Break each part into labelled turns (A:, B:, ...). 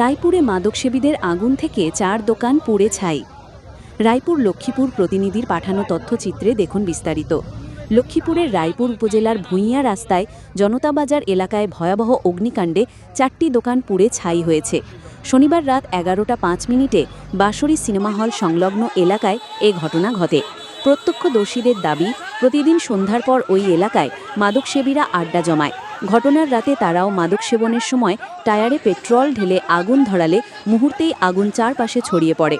A: রায়পুরে মাদকসেবীদের আগুন থেকে চার দোকান পুড়ে ছাই। রায়পুর লক্ষ্মীপুর প্রতিনিধির পাঠানো তথ্যচিত্রে দেখুন বিস্তারিত। লক্ষ্মীপুরের রায়পুর উপজেলার ভূঁইয়া রাস্তায় জনতা বাজার এলাকায় ভয়াবহ অগ্নিকাণ্ডে চারটি দোকান পুড়ে ছাই হয়েছে। শনিবার রাত এগারোটা পাঁচ মিনিটে বাঁশরী সিনেমা হল সংলগ্ন এলাকায় এ ঘটনা ঘটে। প্রত্যক্ষদর্শীদের দাবি, প্রতিদিন সন্ধ্যার পর ওই এলাকায় মাদকসেবীরা আড্ডা জমায়। ঘটনার রাতে তারাও মাদক সেবনের সময় টায়ারে পেট্রোল ঢেলে আগুন ধরালে মুহূর্তেই আগুন চারপাশে ছড়িয়ে পড়ে।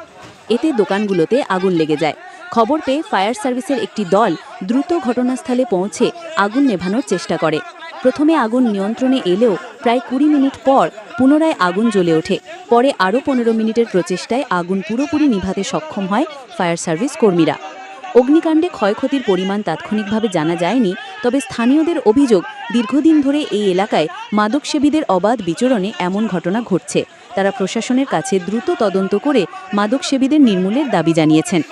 A: এতে দোকানগুলোতে আগুন লেগে যায়। খবর পেয়ে ফায়ার সার্ভিসের একটি দল দ্রুত ঘটনাস্থলে পৌঁছে আগুন নেভানোর চেষ্টা করে। প্রথমে আগুন নিয়ন্ত্রণে এলেও প্রায় কুড়ি মিনিট পর পুনরায় আগুন জ্বলে ওঠে। পরে আরও পনেরো মিনিটের প্রচেষ্টায় আগুন পুরোপুরি নিভাতে সক্ষম হয় ফায়ার সার্ভিস কর্মীরা। অগ্নিকাণ্ডে ক্ষয়ক্ষতির পরিমাণ তাৎক্ষণিকভাবে জানা যায়নি, তবে স্থানীয়দের অভিযোগ, দীর্ঘদিন ধরে এই এলাকায় মাদকসেবীদের অবাধ বিচরণে এমন ঘটনা ঘটছে। তারা প্রশাসনের কাছে দ্রুত তদন্ত করে মাদকসেবীদের নির্মূলের দাবি জানিয়েছেন।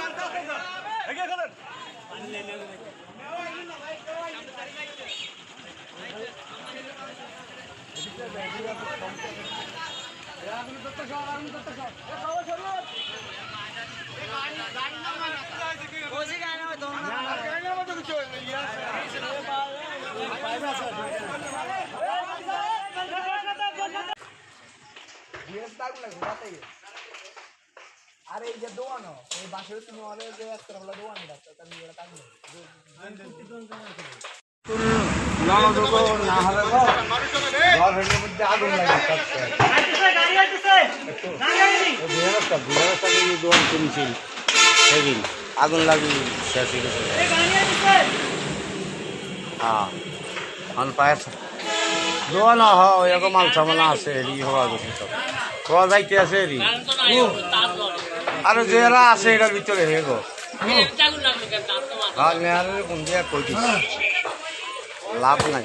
B: আরে এই যে দোয়ানো এই বাসের তুমি অনেক যে একটা হলো দোয়ানো ডাক্তার তার নিয়ে কাজ আগুন লাগে
C: বৃহস্পতি বৃহস্পতি দোকান কিনছিল সেদিন আগুন লাগি শেষ হয়ে গেছে হ্যাঁ। অন পায়ের দোকান হ এরকম মাল সামানা আছে হেরি হওয়া গেছে সব হওয়া যাইতে আছে হেরি আর যারা আছে এটার ভিতরে হে গো। হ্যাঁ নেহারের কোন দিয়ে কই দিছি। লাভ নাই